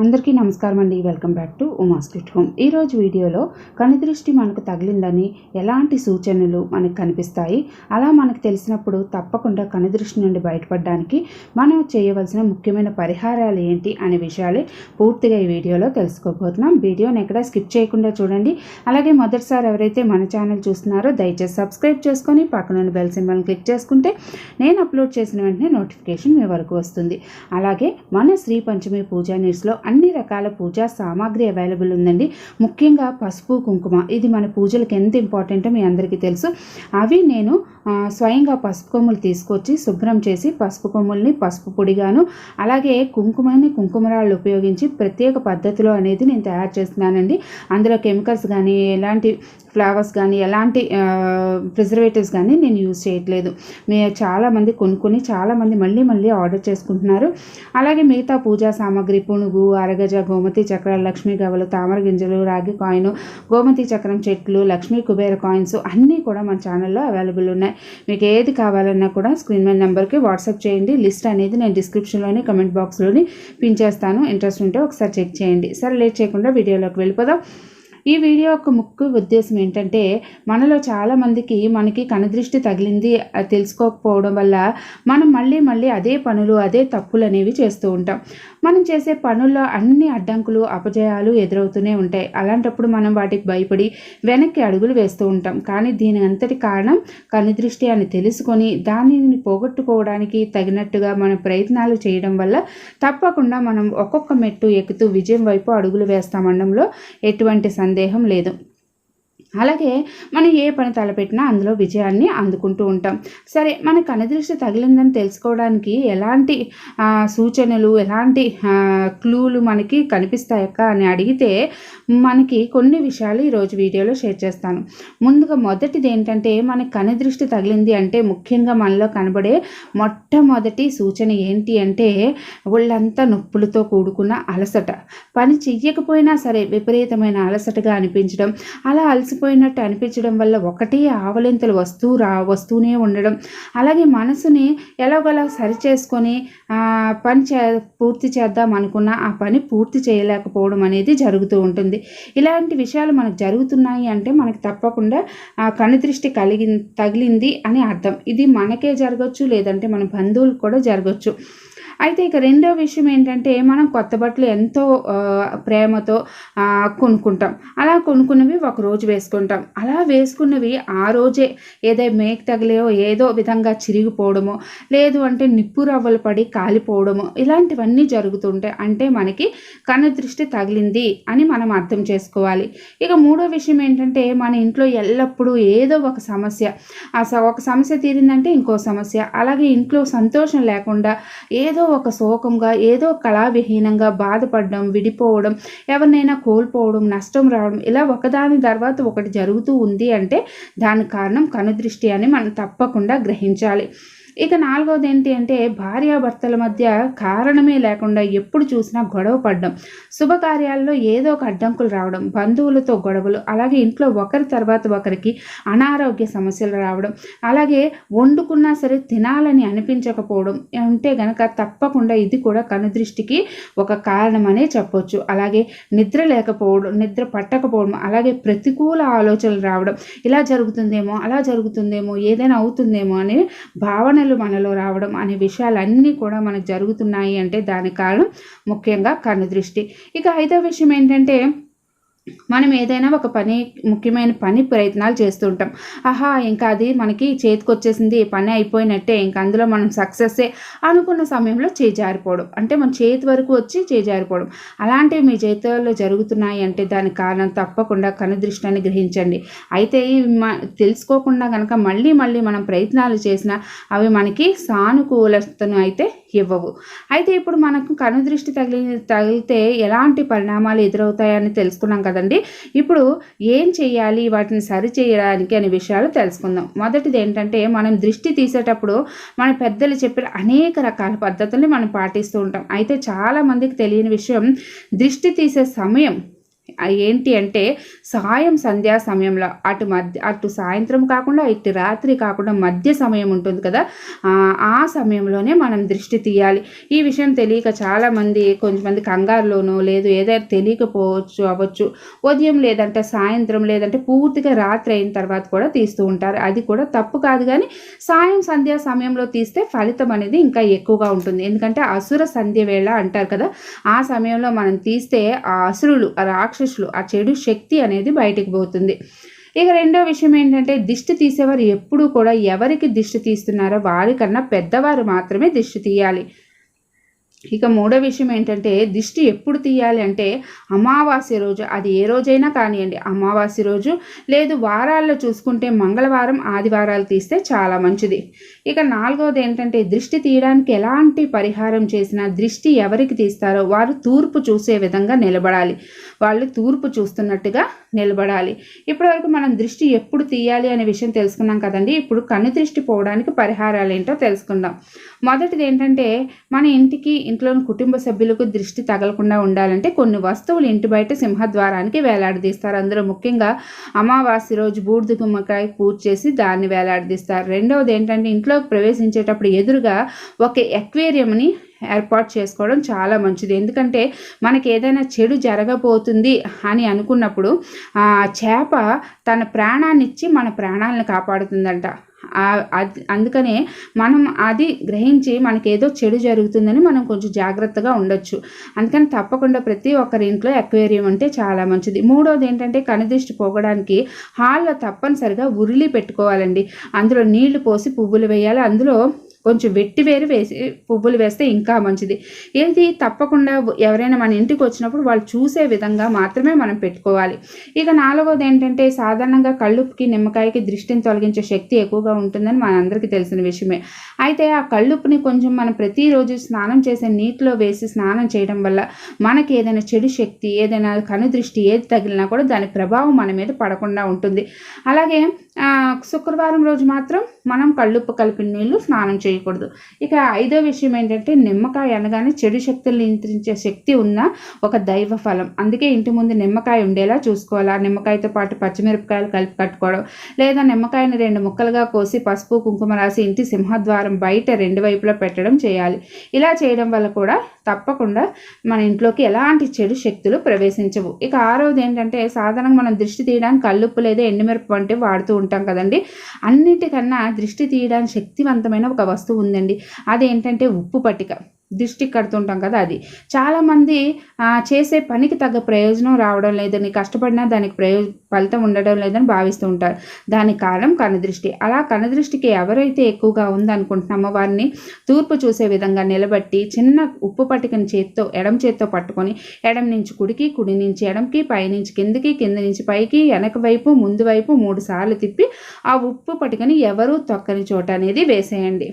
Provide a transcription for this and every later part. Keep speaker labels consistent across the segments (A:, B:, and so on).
A: అందరికీ నమస్కారం అండి. Welcome back to Uma street home. ఈరోజు వీడియోలో కనుదృష్టి మనకు తగిలిందని ఎలాంటి సూచనలు మనకు కనిపిస్తాయి? అలా మనకు తెలిసినప్పుడు తప్పకుండా కనుదృష్టి నుండి బయటపడడానికి మనం చేయవలసిన ముఖ్యమైన పరిహారాలు ఏంటి అనే విషయాలే పూర్తిగా ఈ వీడియోలో తెలుసుకోబోతున్నాం. వీడియోని ఎక్కడ స్కిప్ చేయకుండా చూడండి. అలాగే మొదటిసారి ఎవరైతే మన ఛానల్ చూస్తున్నారో దయచేసి సబ్స్క్రైబ్ చేసుకొని పక్కన బెల్ సింబల్ క్లిక్ చేసుకుంటే నేను అప్లోడ్ చేసిన వెంటనే నోటిఫికేషన్ మీ వరకు వస్తుంది. అలాగే మన శ్రీ పంచమి పూజా న్యూస్లో అన్ని రకాల పూజా సామాగ్రి అవైలబుల్ ఉందండి. ముఖ్యంగా పసుపు కుంకుమ. ఇది మన పూజలకు ఎంత ఇంపార్టెంటో మీ అందరికీ తెలుసు. అవి నేను స్వయంగా పసుపు కొమ్ములు తీసుకొచ్చి శుభ్రం చేసి పసుపు కొమ్ముల్ని పసుపు పొడిగాను. అలాగే కుంకుమని కుంకుమరాళ్ళు ఉపయోగించి ప్రత్యేక పద్ధతిలో అనేది నేను తయారు చేస్తున్నానండి. అందులో కెమికల్స్ కానీ ఎలాంటి ఫ్లవర్స్ కానీ ఎలాంటి ప్రిజర్వేటివ్స్ కానీ నేను యూజ్ చేయట్లేదు. మే చాలామంది కొనుక్కొని చాలామంది మళ్ళీ మళ్ళీ ఆర్డర్ చేసుకుంటున్నారు. అలాగే మిగతా పూజా సామాగ్రి పునుగు అరగజ గోమతి చక్రాలు లక్ష్మీ గవలు తామర గింజలు రాగి కాయిన్ గోమతి చక్రం చెట్లు లక్ష్మీ కుబేర కాయిన్స్ అన్నీ కూడా మన ఛానల్లో అవైలబుల్ ఉన్నాయి. మీకు ఏది కావాలన్నా కూడా స్క్రీన్ మీద నెంబర్కి వాట్సాప్ చేయండి. లిస్ట్ అనేది నేను డిస్క్రిప్షన్లోని కమెంట్ బాక్స్లోని పిన్ చేస్తాను. ఇంట్రెస్ట్ ఉంటే ఒకసారి చెక్ చేయండి. సరే లేట్ చేయకుండా వీడియోలోకి వెళ్ళిపోదాం. ఈ వీడియో యొక్క ముఖ్య ఉద్దేశం ఏంటంటే మనలో చాలామందికి మనకి కనదృష్టి తగిలింది అది తెలుసుకోకపోవడం వల్ల మనం మళ్ళీ మళ్ళీ అదే పనులు అదే తప్పులు అనేవి చేస్తూ ఉంటాం. మనం చేసే పనుల్లో అన్ని అడ్డంకులు అపజయాలు ఎదురవుతూనే ఉంటాయి. అలాంటప్పుడు మనం వాటికి భయపడి వెనక్కి అడుగులు వేస్తూ ఉంటాం. కానీ దీని అంతటి కారణం కనుదృష్టి అని తెలుసుకొని దానిని పోగొట్టుకోవడానికి తగినట్టుగా మనం ప్రయత్నాలు చేయడం వల్ల తప్పకుండా మనం ఒక్కొక్క మెట్టు ఎక్కుతూ విజయం వైపు అడుగులు వేస్తామనడంలో ఎటువంటి సందేహం సందేహం లేదు. అలాగే మనం ఏ పని తలపెట్టినా అందులో విజయాన్ని అందుకుంటూ ఉంటాం. సరే మన కనదృష్టి తగిలిందని తెలుసుకోవడానికి ఎలాంటి సూచనలు ఎలాంటి క్లూలు మనకి కనిపిస్తాయక్క అని అడిగితే మనకి కొన్ని విషయాలు ఈరోజు వీడియోలో షేర్ చేస్తాను. ముందుగా మొదటిది ఏంటంటే మనకి కనదృష్టి తగిలింది అంటే ముఖ్యంగా మనలో కనబడే మొట్టమొదటి సూచన ఏంటి అంటే ఒళ్ళంతా నొప్పులతో కూడుకున్న అలసట. పని చెయ్యకపోయినా సరే విపరీతమైన అలసటగా అనిపించడం. అలా అలసిపోయినట్టు అనిపించడం వల్ల ఒకటి ఆవలింతలు వస్తూ రా వస్తూనే ఉండడం. అలాగే మనసుని ఎలాగోలా సరి చేసుకొని పని చే పూర్తి చేద్దాం అనుకున్న ఆ పని పూర్తి చేయలేకపోవడం అనేది జరుగుతూ ఉంటుంది. ఇలాంటి విషయాలు మనకు జరుగుతున్నాయి అంటే మనకు తప్పకుండా ఆ కనుదృష్టి కలిగి తగిలింది అని అర్థం. ఇది మనకే జరగచ్చు లేదంటే మన బంధువులకు కూడా జరగచ్చు. అయితే ఇక రెండో విషయం ఏంటంటే మనం కొత్త బట్టలు ఎంతో ప్రేమతో కొనుక్కుంటాం. అలా కొనుక్కున్నవి ఒక రోజు వేసుకుంటాం. అలా వేసుకున్నవి ఆ రోజే ఏదో మేక్ తగిలేయో ఏదో విధంగా చిరిగిపోవడము లేదు అంటే నిప్పు రవ్వలు పడి కాలిపోవడము ఇలాంటివన్నీ జరుగుతుంటాయి అంటే మనకి కన్ను దృష్టి తగిలింది అని మనం అర్థం చేసుకోవాలి. ఇక మూడో విషయం ఏంటంటే మన ఇంట్లో ఎల్లప్పుడూ ఏదో ఒక సమస్య. ఆ ఒక సమస్య తీరిందంటే ఇంకో సమస్య. అలాగే ఇంట్లో సంతోషం లేకుండా ఏదో ఒక శోకంగా ఏదో కళావిహీనంగా బాధపడడం విడిపోవడం ఎవరినైనా కోల్పోవడం నష్టం రావడం ఇలా ఒకదాని తర్వాత ఒకటి జరుగుతూ ఉంది అంటే దాని కారణం కనుదృష్టి అని మనం తప్పకుండా గ్రహించాలి. ఇక నాలుగవది ఏంటి అంటే భార్యాభర్తల మధ్య కారణమే లేకుండా ఎప్పుడు చూసినా గొడవ పడడం. శుభకార్యాల్లో ఏదో ఒక అడ్డంకులు రావడం బంధువులతో గొడవలు అలాగే ఇంట్లో ఒకరి తర్వాత ఒకరికి అనారోగ్య సమస్యలు రావడం అలాగే వండుకున్నా సరే తినాలని అనిపించకపోవడం ఉంటే గనక తప్పకుండా ఇది కూడా కనుదృష్టికి ఒక కారణమనే చెప్పొచ్చు. అలాగే నిద్ర లేకపోవడం నిద్ర పట్టకపోవడం అలాగే ప్రతికూల ఆలోచనలు రావడం ఇలా జరుగుతుందేమో అలా జరుగుతుందేమో ఏదైనా అవుతుందేమో అనే భావన భావనలు మనలో రావడం అనే విషయాలన్నీ కూడా మనకు జరుగుతున్నాయి అంటే దానికి కారణం ముఖ్యంగా కనుదృష్టి ఇక ఐదో విషయం ఏంటంటే మనం ఏదైనా ఒక పని ముఖ్యమైన పని ప్రయత్నాలు చేస్తుంటాం ఆహా ఇంకా అది మనకి చేతికి వచ్చేసింది పని అయిపోయినట్టే ఇంకా అందులో మనం సక్సెస్సే అనుకున్న సమయంలో చేజారిపోవడం. అంటే మన చేతి వరకు వచ్చి చేజారిపోవడం. అలాంటివి మీ చేతుల్లో జరుగుతున్నాయి అంటే దానికి కారణం తప్పకుండా కనుదృష్టిని గ్రహించండి. అయితే ఇవి తెలుసుకోకుండా కనుక మళ్ళీ మళ్ళీ మనం ప్రయత్నాలు చేసినా అవి మనకి సానుకూలతను అయితే ఇవ్వవు. అయితే ఇప్పుడు మనకు కనుదృష్టి తగిలి తగిలితే ఎలాంటి పరిణామాలు ఎదురవుతాయని తెలుసుకున్నాం కదా. కదండి? ఇప్పుడు ఏం చేయాలి వాటిని సరి చేయడానికి అనే విషయాలు తెలుసుకుందాం. మొదటిది ఏంటంటే మనం దృష్టి తీసేటప్పుడు మన పెద్దలు చెప్పిన అనేక రకాల పద్ధతుల్ని మనం పాటిస్తూ ఉంటాం. అయితే చాలామందికి తెలియని విషయం దృష్టి తీసే సమయం ఏంటి అంటే సాయం సంధ్యా సమయంలో అటు మధ్య అటు సాయంత్రం కాకుండా ఇటు రాత్రి కాకుండా మధ్య సమయం ఉంటుంది కదా. ఆ సమయంలోనే మనం దృష్టి తీయాలి. ఈ విషయం తెలియక చాలామంది కొంతమంది కంగారులోనూ లేదు ఏదైనా తెలియకపోవచ్చు అవ్వచ్చు. ఉదయం లేదంటే సాయంత్రం లేదంటే పూర్తిగా రాత్రి అయిన తర్వాత కూడా తీస్తూ ఉంటారు. అది కూడా తప్పు కాదు కానీ సాయం సంధ్యా సమయంలో తీస్తే ఫలితం అనేది ఇంకా ఎక్కువగా ఉంటుంది. ఎందుకంటే అసుర సంధ్య వేళ అంటారు కదా. ఆ సమయంలో మనం తీస్తే ఆ అసురులు రాక రాక్షసులు ఆ చెడు శక్తి అనేది బయటికి పోతుంది. ఇక రెండో విషయం ఏంటంటే దిష్టి తీసేవారు ఎప్పుడూ కూడా ఎవరికి దిష్టి తీస్తున్నారో వారికన్నా పెద్దవారు మాత్రమే దిష్టి తీయాలి. ఇక మూడో విషయం ఏంటంటే దిష్టి ఎప్పుడు తీయాలి అంటే అమావాస్య రోజు. అది ఏ రోజైనా కానివ్వండి అమావాస్య రోజు లేదు వారాల్లో చూసుకుంటే మంగళవారం ఆదివారాలు తీస్తే చాలా మంచిది. ఇక నాలుగవది ఏంటంటే దృష్టి తీయడానికి ఎలాంటి పరిహారం చేసినా దృష్టి ఎవరికి తీస్తారో వారు తూర్పు చూసే విధంగా నిలబడాలి. వాళ్ళు తూర్పు చూస్తున్నట్టుగా నిలబడాలి. ఇప్పటివరకు మనం దృష్టి ఎప్పుడు తీయాలి అనే విషయం తెలుసుకున్నాం కదండి. ఇప్పుడు కన్ను దృష్టి పోవడానికి పరిహారాలు ఏంటో తెలుసుకుందాం. మొదటిది ఏంటంటే మన ఇంటికి ఇంట్లోని కుటుంబ సభ్యులకు దృష్టి తగలకుండా ఉండాలంటే కొన్ని వస్తువులు ఇంటి బయట సింహద్వారానికి వేలాడదీస్తారు. అందులో ముఖ్యంగా అమావాస్య రోజు బూడిద గుమ్మకాయ పూజ చేసి దాన్ని వేలాడదీస్తారు. రెండవది ఏంటంటే ఇంట్లోకి ప్రవేశించేటప్పుడు ఎదురుగా ఒక ఎక్వేరియంని ఏర్పాటు చేసుకోవడం చాలా మంచిది. ఎందుకంటే మనకి ఏదైనా చెడు జరగబోతుంది అని అనుకున్నప్పుడు ఆ చేప తన ప్రాణాన్ని ఇచ్చి మన ప్రాణాలను కాపాడుతుందంట. అందుకనే మనం అది గ్రహించి మనకి ఏదో చెడు జరుగుతుందని మనం కొంచెం జాగ్రత్తగా ఉండొచ్చు. అందుకని తప్పకుండా ప్రతి ఒక్కరి ఇంట్లో అక్వేరియం అంటే చాలా మంచిది. మూడోది ఏంటంటే కనుదృష్టి పోగడానికి హాల్లో తప్పనిసరిగా ఉరిలి పెట్టుకోవాలండి. అందులో నీళ్ళు పోసి పువ్వులు వేయాలి. అందులో కొంచెం వెట్టి వేరు వేసి పువ్వులు వేస్తే ఇంకా మంచిది. ఇది తప్పకుండా ఎవరైనా మన ఇంటికి వచ్చినప్పుడు వాళ్ళు చూసే విధంగా మాత్రమే మనం పెట్టుకోవాలి. ఇక నాలుగోది ఏంటంటే సాధారణంగా కళ్ళుప్పుకి నిమ్మకాయకి దృష్టిని తొలగించే శక్తి ఎక్కువగా ఉంటుందని మనందరికీ తెలిసిన విషయమే. అయితే ఆ కళ్ళుప్పుని కొంచెం మనం ప్రతిరోజు స్నానం చేసే నీటిలో వేసి స్నానం చేయడం వల్ల మనకి ఏదైనా చెడు శక్తి ఏదైనా కను దృష్టి ఏది తగిలినా కూడా దాని ప్రభావం మన మీద పడకుండా ఉంటుంది. అలాగే శుక్రవారం రోజు మాత్రం మనం కళ్ళుప్పు కలిపిన నీళ్ళు స్నానం చేయకూడదు. ఇక ఐదో విషయం ఏంటంటే నిమ్మకాయ అనగానే చెడు శక్తులు నియంత్రించే శక్తి ఉన్న ఒక దైవ ఫలం. అందుకే ఇంటి ముందు నిమ్మకాయ ఉండేలా చూసుకోవాలా. నిమ్మకాయతో పాటు పచ్చిమిరపకాయలు కలిపి కట్టుకోవడం లేదా నిమ్మకాయని రెండు ముక్కలుగా కోసి పసుపు కుంకుమ రాసి ఇంటి సింహద్వారం బయట రెండు వైపులా పెట్టడం చేయాలి. ఇలా చేయడం వల్ల కూడా తప్పకుండా మన ఇంట్లోకి ఎలాంటి చెడు శక్తులు ప్రవేశించవు. ఇక ఆరోది ఏంటంటే సాధారణంగా మనం దృష్టి తీయడానికి కల్లుప్పు లేదా ఎండుమిరప వంటి వాడుతూ ఉంటాం కదండి. అన్నిటికన్నా దృష్టి తీయడానికి శక్తివంతమైన ఒక వస్తువు ఉందండి. అదేంటంటే ఉప్పు పట్టిక. దిష్టి కడుతుంటాం కదా అది. చాలామంది చేసే పనికి తగ్గ ప్రయోజనం రావడం లేదని కష్టపడినా దానికి ప్రయోజ ఫలితం ఉండడం లేదని భావిస్తూ ఉంటారు. దానికి కారణం కనుదృష్టి. అలా కనుదృష్టికి ఎవరైతే ఎక్కువగా ఉందనుకుంటున్నామో వారిని తూర్పు చూసే విధంగా నిలబట్టి చిన్న ఉప్పు పట్టికని చేత్తో ఎడం చేత్తో పట్టుకొని ఎడం నుంచి కుడికి కుడి నుంచి ఎడంకి పైనుంచి కిందికి కింద నుంచి పైకి వెనక వైపు ముందు వైపు మూడు సార్లు తిప్పి ఆ ఉప్పు పట్టికని ఎవరూ తొక్కని చోట అనేది వేసేయండి.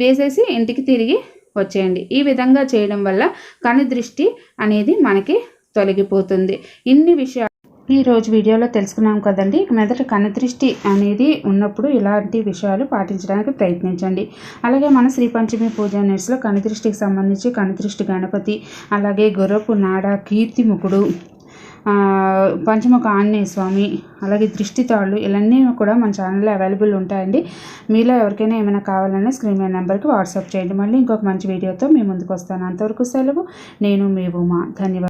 A: వేసేసి ఇంటికి తిరిగి వచ్చేయండి. ఈ విధంగా చేయడం వల్ల కనుదృష్టి అనేది మనకి తొలగిపోతుంది. ఇన్ని విషయాలు ఈరోజు వీడియోలో తెలుసుకున్నాం కదండి. మెదట కనుదృష్టి అనేది ఉన్నప్పుడు ఇలాంటి విషయాలు పాటించడానికి ప్రయత్నించండి. అలాగే మన శ్రీ పంచమి పూజ నెట్స్లో కనుదృష్టికి సంబంధించి కనుదృష్టి గణపతి అలాగే గొర్రపు నాడ కీర్తిముఖుడు పంచముఖ ఆంజనేయ స్వామి అలాగే దృష్టి తాళ్ళు ఇవన్నీ కూడా మన ఛానల్లో అవైలబుల్ ఉంటాయండి. మీలో ఎవరికైనా ఏమైనా కావాలన్నా స్క్రీన్ మీద నెంబర్కి వాట్సాప్ చేయండి. మళ్ళీ ఇంకొక మంచి వీడియోతో మీ ముందుకు వస్తాను. అంతవరకు సెలవు. నేను మీ ఉమా. ధన్యవాదాలు.